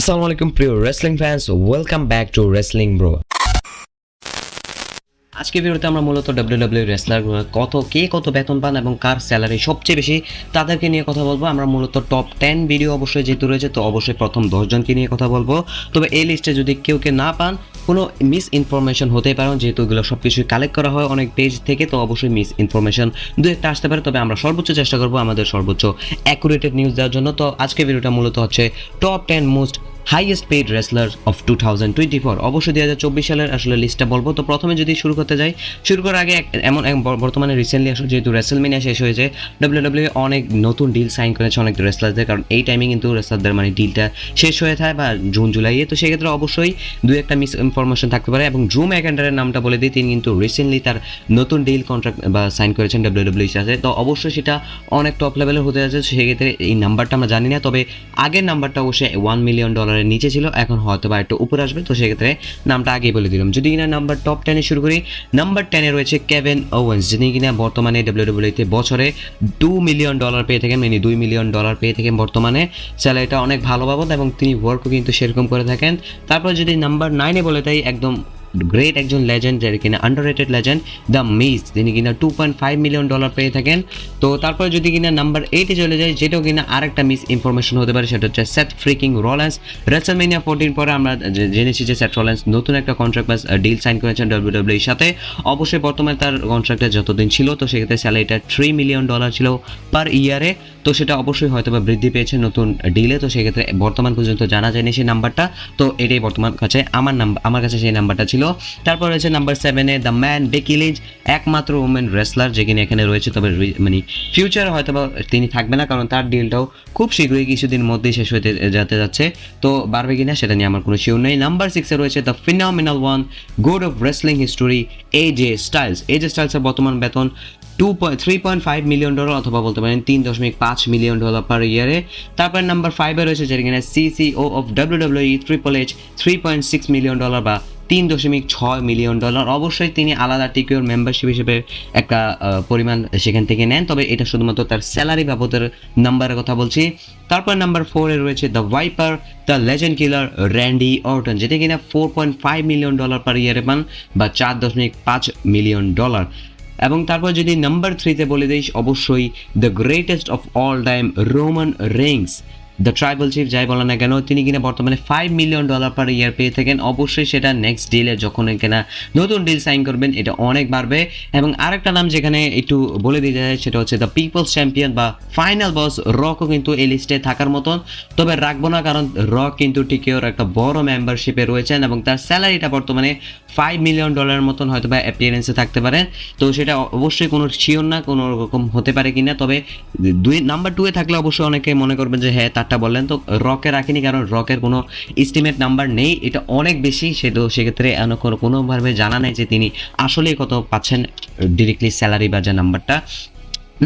আসসালামু আলাইকুম প্রিয় wrestling fans welcome back to wrestling bro আজকে ভিডিওতে আমরা মূলত ডাব্লিউডাব্লিউ রেসলার কত, কে কত বেতন পান এবং কার স্যালারি সবচেয়ে বেশি, তাদেরকে নিয়ে কথা বলব। আমরা মূলত টপ টেন ভিডিও অবশ্যই যেহেতু রয়েছে, তো অবশ্যই প্রথম দশজনকে নিয়ে কথা বলব। তবে এই লিস্টে যদি কেউ কে না পান, কোনো মিস ইনফরমেশন হতে পারে, যেহেতু এগুলো সব কিছুই কালেক্ট করা হয় অনেক পেজ থেকে, তো অবশ্যই মিস ইনফরমেশন দু একটা আসতে পারে। তবে আমরা সর্বোচ্চ চেষ্টা করব আমাদের সর্বোচ্চ অ্যাকুরেটেড নিউজ দেওয়ার জন্য। তো আজকে ভিডিওটা মূলত হচ্ছে top ten most highest paid wrestler of two thousand twenty four অবশ্যই দুই হাজার চব্বিশ সালের আসলে লিস্টটা বলব। তো প্রথমে যদি শুরু করতে যাই, শুরু করার আগে এমন বর্তমানে রিসেন্টলি আসলে যেহেতু রেসেলমেনিয়া শেষ হয়েছে ডাব্লিউ অনেক নতুন ডিল সাইন করেছে অনেক রেসলারদের কারণ এই টাইমে কিন্তু রেসলারদের মানে ডিলটা শেষ হয়ে থাকে বা জুন, জুলাইয়ে। তো সেক্ষেত্রে অবশ্যই দু একটা মিস ইনফরমেশন থাকতে পারে এবং ড্রু ম্যাকেন্ডারের নামটা বলে দিই, তিনি কিন্তু রিসেন্টলি তার নতুন ডিল কন্ট্রাক্ট বা সাইন করেছেন ডাব্লিউ সাথে। তো অবশ্যই সেটা অনেক টপ লেভেলের হতে যাচ্ছে। সেক্ষেত্রে এই নাম্বারটা আমরা জানি না, তবে আগের নাম্বারটা অবশ্যই ওয়ান মিলিয়ন ডলারের নিচে ছিল, এখন হয়তো বা একটু উপরে আসবে, তো সেক্ষেত্রে নামটা আগেই বলে দিলাম। যদি কিনা নাম্বার টপ টেনে শুরু করি নাম্বার টেনে রয়েছে কেভেন ওয়েন্স যিনি কিনা বর্তমানে ডাব্লিউডাব্লিউতে বছরে দু মিলিয়ন ডলার পেয়ে থাকেন মানে দুই মিলিয়ন ডলার পেয়ে থাকেন বর্তমানে। স্যালারিটা অনেক ভালো বাবদ এবং তিনি ওয়ার্কও কিন্তু সেরকম করে থাকেন। তারপর যদি নাম্বার নাইনে বলে তাই একদম গ্রেট একজন লেজেন্ড যার কিনা under rated legend the Miz তিনি কিনা two point five million dollar পেয়ে থাকেন। তো তারপর যদি কিনা নাম্বার এইটে চলে যায় যেটাও কিনা আরেকটা মিস ইনফরমেশন হতে পারে, সেটা হচ্ছে Seth freaking Rollins WrestleMania fourteen পরে আমরা জেনেছি যে সেট রোল্যান্স নতুন একটা কন্ট্রাক্ট বা ডিল সাইন করেছেন ডাব্লিউডাব্লিউ এর সাথে। অবশ্যই বর্তমানে তার কন্ট্রাক্টে যতদিন ছিল, তো সেক্ষেত্রে স্যালারিটা থ্রি মিলিয়ন ডলার ছিল পার ইয়ারে তো সেটা অবশ্যই হয়তো বা বৃদ্ধি পেয়েছে নতুন ডিলে তো সেক্ষেত্রে বর্তমান পর্যন্ত জানা যায়নি সেই নাম্বারটা তো এটাই বর্তমান কাছে, আমার নাম্বার আমার কাছে সেই নাম্বারটা ছিল। তারপর রয়েছে নাম্বার সেভেনে দ্য ম্যান বেকি লিঞ্চ একমাত্র ওমেন রেসলার যে কিনা এখানে রয়েছে। তবে মানে ফিউচারে হয়তো বা তিনি থাকবে না, কারণ তার ডিলটাও খুব শীঘ্রই কিছুদিন মধ্যেই শেষ হতে যেতে যাচ্ছে। তো বাড়বে কিনা সেটা নিয়ে আমার কোনো শিওর নেই। নাম্বার সিক্সে রয়েছে the phenomenal one god of wrestling history A J Styles A J স্টাইলসের বর্তমান বেতন two point three point five million dollar অথবা বলতে পারেন তিন দশমিক পাঁচ মিলিয়ন ডলার পার ইয়ারে তারপর নাম্বার ফাইভে রয়েছে যেটা কিনা CCO of W W E triple H three point six million dollar বা তিন দশমিক ছয় মিলিয়ন ডলার। অবশ্যই তিনি আলাদা টিকিওর মেম্বারশিপ হিসেবে একটা পরিমাণ সেখান থেকে নেন। তবে এটা শুধুমাত্র তার স্যালারি বাবদের নাম্বারের কথা বলছি। তারপর নাম্বার ফোরে রয়েছে the Viper the legend killer Randy Orton যেটা কিনা four point five million dollar per ইয়ারে পান বা চার দশমিক পাঁচ মিলিয়ন ডলার এবং তারপর যদি নাম্বার থ্রিতে বলে দিই, অবশ্যই the greatest of all time Roman Reigns the tribal chief যাই বলেন না কেন, তিনি কিনা বর্তমানে five million dollar per year পেয়ে থাকেন। অবশ্যই সেটা নেক্সট ডিলে যখন কিনা নতুন ডিল সাইন করবেন, এটা অনেক বাড়বে। এবং আরেকটা নাম যেখানে একটু বলে দিতে যায় সেটা হচ্ছে দ্য পিপলস চ্যাম্পিয়ন বা ফাইনাল বস রকও কিন্তু এই লিস্টে থাকার মতন। তবে রাখব না, কারণ রক কিন্তু টিকিওর একটা বড় মেম্বারশিপে রয়েছেন এবং তার স্যালারিটা বর্তমানে ফাইভ মিলিয়ন ডলারের মতন হয়তো বা অ্যাপিয়ারেন্সে থাকতে পারেন তো সেটা অবশ্যই কোনো শিওর না, কোনো রকম হতে পারে কিনা। তবে দুই নাম্বার টুয়ে থাকলে অবশ্যই অনেকে মনে করবেন যে হ্যাঁ তারটা বললেন, তো রকে রাখিনি কারণ রকের কোনো এস্টিমেট নাম্বার নেই। এটা অনেক বেশি, সে তো সেক্ষেত্রে কোনোভাবে জানা নেই যে তিনি আসলেই কত পাচ্ছেন ডিরেক্টলি স্যালারি বা যে নাম্বারটা।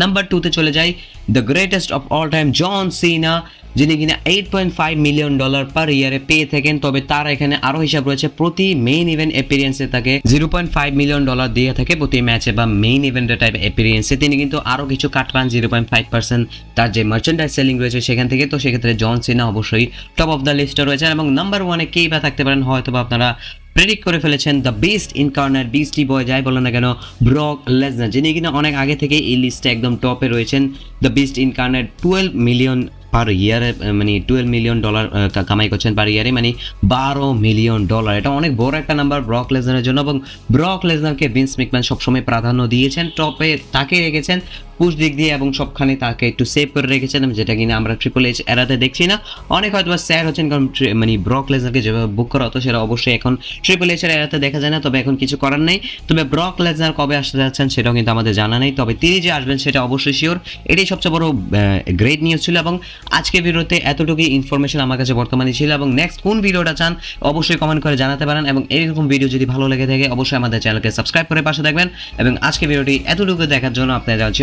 নাম্বার টুতে চলে যাই the greatest of all time John Cena যিনি কিনা eight point five million dollar per ইয়ারে পেয়ে থাকেন, তবে তার এখানে আরও হিসাব রয়েছে, প্রতি মেইন ইভেন্ট এপিরিয়েন্সে তাকে zero point five million dollar দিয়ে থাকে প্রতি ম্যাচে বা মেইন ইভেন্টের টাইপ এপিরিয়েন্সে তিনি কিন্তু আরও কিছু কাট পান জিরো পয়েন্ট ফাইভ পার্সেন্ট তার যে মার্চেন্ডাইজ সেলিং রয়েছে সেখান থেকে। তো সেক্ষেত্রে জন সিনা অবশ্যই টপ অফ দ্য লিস্টে রয়েছেন, এবং নাম্বার ওয়ানে কেই বা থাকতে পারেন হয়তো বা আপনারা প্রেডিক্ট করে ফেলেছেন দ্য বেস্ট ইনকার্নার বিস্টি বয় যাই বলেন না কেন ব্রক লেজনার যিনি কিনা অনেক আগে থেকে এই লিস্টে একদম টপে রয়েছেন। The best ইনকার্নার twelve million per ইয়ারে মানে টুয়েলভ মিলিয়ন ডলার কামাই করছেন পার ইয়ারে মানে বারো মিলিয়ন ডলার এটা অনেক বড় একটা নাম্বার ব্রক লেজনের জন্য এবং ব্রক লেজনারকে বিন্স মিকম্যান সবসময় প্রাধান্য দিয়েছেন টপে তাকে রেখেছেন পুশ দিক দিয়ে এবং সবখানে তাকে একটু সেভ করে রেখেছেন যেটা কিনা আমরা ট্রিপল এইচ এরাতে দেখছি না। অনেক হয়তো স্যার হচ্ছেন কারণ মানে ব্রক লেজারকে যেভাবে বুক করা হতো, সেটা অবশ্যই এখন ট্রিপল এইচ এরাতে দেখা যায় না, তবে এখন কিছু করার নেই। তবে ব্রক লেজার কবে আসতে যাচ্ছেন সেটাও কিন্তু আমাদের জানা নেই, তবে তিনি যে আসবেন সেটা অবশ্যই শিওর এটাই সবচেয়ে বড় গ্রেট নিউজ ছিল এবং আজকে ভিডিওতে এতটুকুই ইনফরমেশন আমার কাছে বর্তমানে ছিল এবং নেক্সট কোন ভিডিওটা চান অবশ্যই কমেন্ট করে জানাতে পারেন এবং এরকম ভিডিও যদি ভালো লেগে থাকে, অবশ্যই আমাদের চ্যানেলকে সাবস্ক্রাইব করে পাশে দেখবেন এবং আজকে ভিডিওটি এতটুকু দেখার জন্য আপনাদের জানাচ্ছি